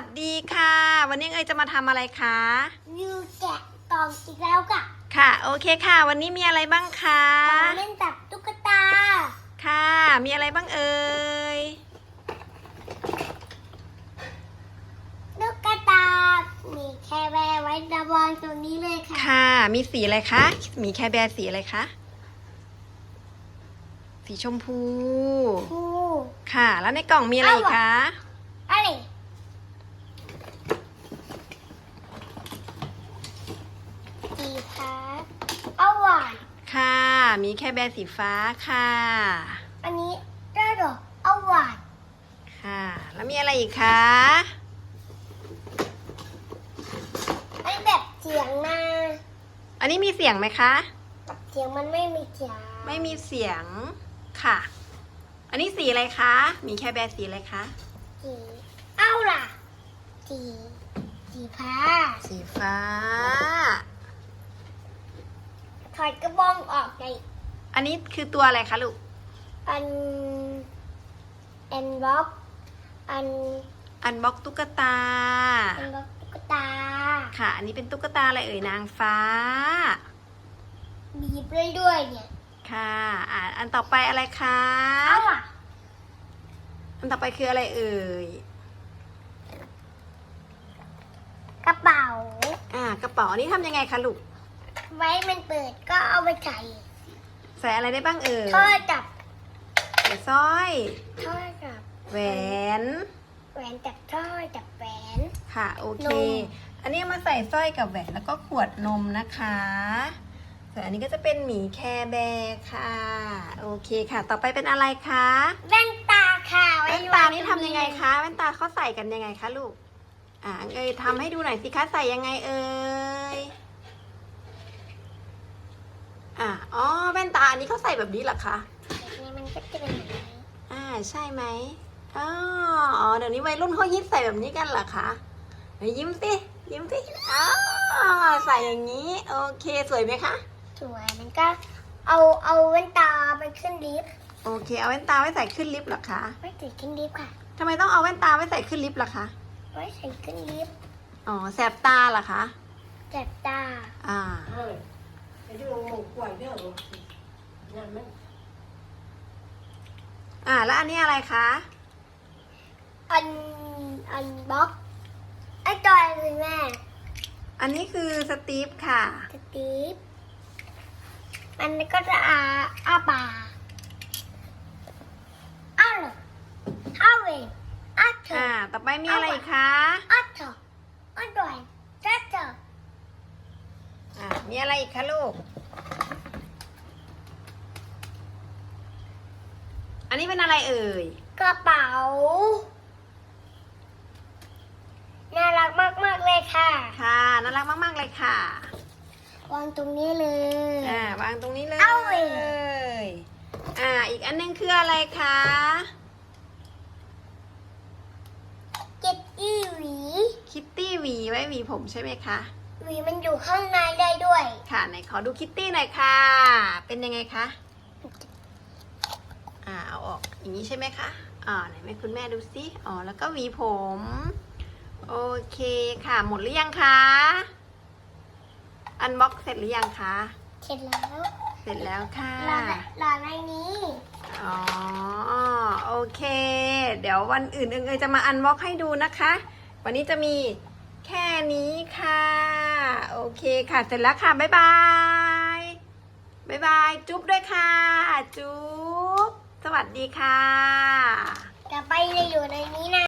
สดีค่ะ วันนี้เอยจะมาทำอะไรคะยูแกะกล่องอีกแล้วกะค่ะ โอเคค่ะ วันนี้มีอะไรบ้างคะกล่องเล่นจับตุ๊กตา ค่ะ มีอะไรบ้างเอ่ยตุ๊กตา มีแค่แวร์ไว้ระวางตรงนี้เลยค่ะ ค่ะ มีสีอะไรคะ มีแคร์แบร์สีอะไรคะ สีชมพูครูค่ะ แล้วในกล่องมีอะไรอีกคะ อะไรสีฟ้าเอาหวาน ค่ะ มีแคร์แบร์สีฟ้าค่ะ อันนี้ได้หรอเอาหวานค่ะ แล้วมีอะไรอีกคะอันนี้แบบเสียงนะอันนี้มีเสียงไหมคะ แบบเสียงมันไม่มีเสียงไม่มีเสียงค่ะ อันนี้สีอะไรคะ มีแคร์แบร์สีอะไรคะ สีเอาล่ะสีสีฟ้าสีฟ้า ถอดกระบองอ อกในอันนี้คือตัวอะไรคะลูก อันแอนบ็อกอันอันบ็อกตุ๊กตา อันบ็อกตุ๊กตา ค่ะ อันนี้เป็นตุ๊กตาอะไรเอ่ยนางฟ้า บีบเรื่อยๆเนี่ย ค่ะอ่าอันต่อไปอะไรคะเอาล่ะอันต่อไปคืออะไรเอ่ย กระเป๋า อ่ากระเป๋าอันนี้ทำยังไงคะลูก ไว้มันเปิดก็เอาไปใส่ ใส่อะไรได้บ้างเอ่ยท่อจับใส่สร้อยท่อจับแหวน แหวนจับท่อจับแหวน ค่ะ โอเค นม อันนี้มาใส่สร้อยกับแหวนแล้วก็ขวดนมนะคะส่วนอันนี้ก็จะเป็นหมีแคร์แบร์ค่ะ โอเคค่ะ ต่อไปเป็นอะไรคะแว่นตาค่ะไแว่นตานี่ทำยังไงคะแว่นตาเขาใส่กันยังไงคะลูก อ่าเอยทำให้ดูหน่อยสิคะใส่ยังไงเอ่ย อ่าอ๋อ แว่นตาอันนี้เขาใส่แบบนี้เหรอคะแบบนี้มันก็จะเป็นแบบนี้อ่าใช่ไหมอ๋ออ๋อเดี๋ยวนี้วัยรุ่นเขาฮิตใส่แบบนี้กันเหรอคะไหนยิ้มสิยิ้มสิอ๋อใส่อย่างนี้ โอเคสวยไหมคะสวยมันก็เอาเอาแว่นตาไปขึ้นลิฟต์โอเค เอาแว่นตาไว้ใส่ขึ้นลิฟต์เหรอคะไว้ใส่ขึ้นลิฟต์ค่ะทำไมต้องเอาแว่นตาไว้ใส่ขึ้นลิฟต์ล่ะคะไว้ใส่ขึ้นลิฟต์อ๋อแสบตาเหรอคะเจ็บตาอ่าเฮ้ยไอ้ที่ลงหมกกล้วยเด้อนั่นมันอ่า แล้วอันนี้อะไรคะ อัน อันบล็อก ไอ้จอยเลยแม่ อันนี้คือสตีฟค่ะ สตีฟมันก็จะอาอาปากอ้าวเหรออ้าวเองอ้าวเถอ่าอะต่อไปมีอะไรอีกคะอ้าวเถอะอ้าวจอยจ้าเถอะอ่า มีอะไรอีกคะลูก อันนี้เป็นอะไรเอ่ย กระเป๋า น่ารักมาก ๆ เลยค่ะ ค่ะ น่ารักมาก ๆ เลยค่ะ วางตรงนี้เลย อ่าวางตรงนี้เลย เอาเลย อ่า อีกอันนึงคืออะไรคะเก็บอีหวี คิตตี้หวีไว้หวีผมใช่ไหมคะ หวีมันอยู่ข้างในได้ด้วย ค่ะ ไหนขอดูคิตตี้หน่อยค่ะ เป็นยังไงคะ อ่าเอาออกอย่างนี้ใช่ไหมคะอ่าไหนแม่คุณแม่ดูสิอ๋อแล้วก็หวีผม โอเคค่ะ หมดหรือยังคะอันบ็อกเสร็จหรือยังคะเสร็จแล้วเสร็จแล้วค่ะรอรอในนี้อ๋อโอเค เดี๋ยววันอื่นเอิงๆจะมาอันบ็อกให้ดูนะคะ วันนี้จะมีแค่นี้ค่ะ โอเคค่ะ เสร็จแล้วค่ะ บ๊ายบาย บ๊ายบาย จุ๊บด้วยค่ะ จุ๊บ สวัสดีค่ะ จะไปจะอยู่ในนี้นะ